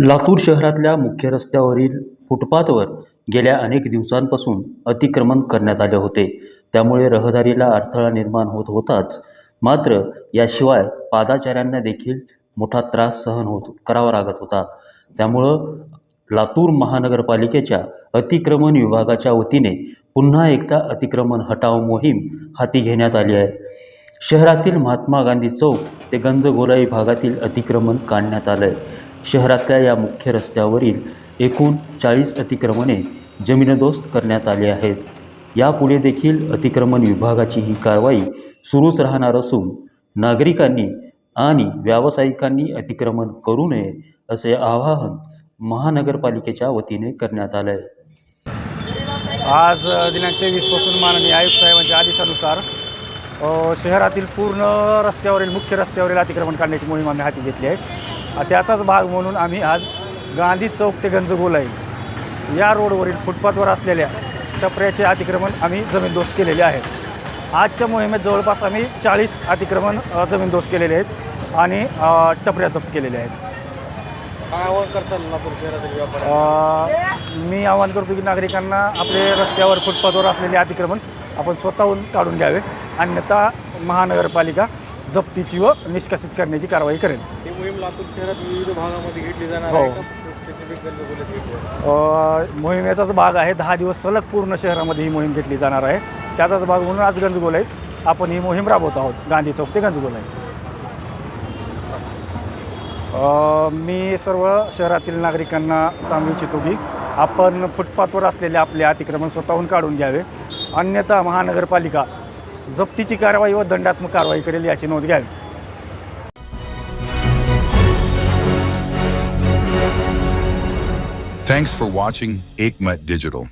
लातूर शहरातल्या मुख्य रस्त्यावरील फुटपाथवर गेल्या अनेक दिवसांपासून अतिक्रमण करण्यात आले होते. त्यामुळे रहदारीला अडथळा निर्माण होत होताच. मात्र याशिवाय पादाचाऱ्यांना देखील मोठा त्रास सहन होत करावा लागत होता. त्यामुळं लातूर महानगरपालिकेच्या अतिक्रमण विभागाच्या वतीने पुन्हा एकदा अतिक्रमण हटाव मोहीम हाती घेण्यात आली आहे. शहरातील महात्मा गांधी चौक ते गंजगोलाई भागातील अतिक्रमण काढण्यात आलं आहे शहरातल्या या मुख्य रस्त्यावरील एकूण चाळीस अतिक्रमणे जमीनदोस्त करण्यात आली आहेत. यापुढे देखील अतिक्रमण विभागाची ही कारवाई सुरूच राहणार असून नागरिकांनी आणि व्यावसायिकांनी अतिक्रमण करू नये असे आवाहन महानगरपालिकेच्या वतीने करण्यात आलं आहे आज दिनांक तेवीसपासून माननीय आयुक्त साहेबांच्या आदेशानुसार शहरातील पूर्ण रस्त्यावरील मुख्य रस्त्यावरील अतिक्रमण काढण्याची मोहीम आम्ही हाती घेतली आहे. त्याचाच भाग म्हणून आम्ही आज गांधी चौक ते गंजगोलाई या रोडवरील फुटपाथवर असलेल्या टपऱ्याचे अतिक्रमण आम्ही जमीनदोस्त केलेले आहेत. आजच्या मोहिमेत जवळपास आम्ही चाळीस अतिक्रमण जमीनदोस्त केलेले आहेत आणि टपऱ्या जप्त केलेल्या आहेत. काय आवाहन करताल शहरातील मी आवाहन करतो की नागरिकांना आपले रस्त्यावर फुटपाथवर असलेले अतिक्रमण आपण स्वतःहून काढून घ्यावे अन्यथा महानगरपालिका जप्तीची व निष्कासित करण्याची कारवाई करेल. ही मोहीम लातूर शहरात विविध भागामध्ये घेतली जाणार. आहे का? स्पेसिफिक गंजगोल्यात घेतली आहे? अ, मोहिमेचाच भाग आहे दहा दिवस सलग पूर्ण शहरामध्ये ही मोहीम घेतली जाणार आहे. त्याचाच भाग म्हणून आज गंजगोलाई आपण ही मोहीम राबवत आहोत. गांधी चौक ते गंजगोलाई अ, मी सर्व शहरातील नागरिकांना सांगू इच्छितो की आपण फुटपाथवर असलेले आपले अतिक्रमण स्वतःहून काढून घ्यावे. अन्यथा महानगरपालिका जप्तीची कारवाई व दंडात्मक कारवाई करेल याची नोंद घ्यावी Thanks for watching ICMA Digital.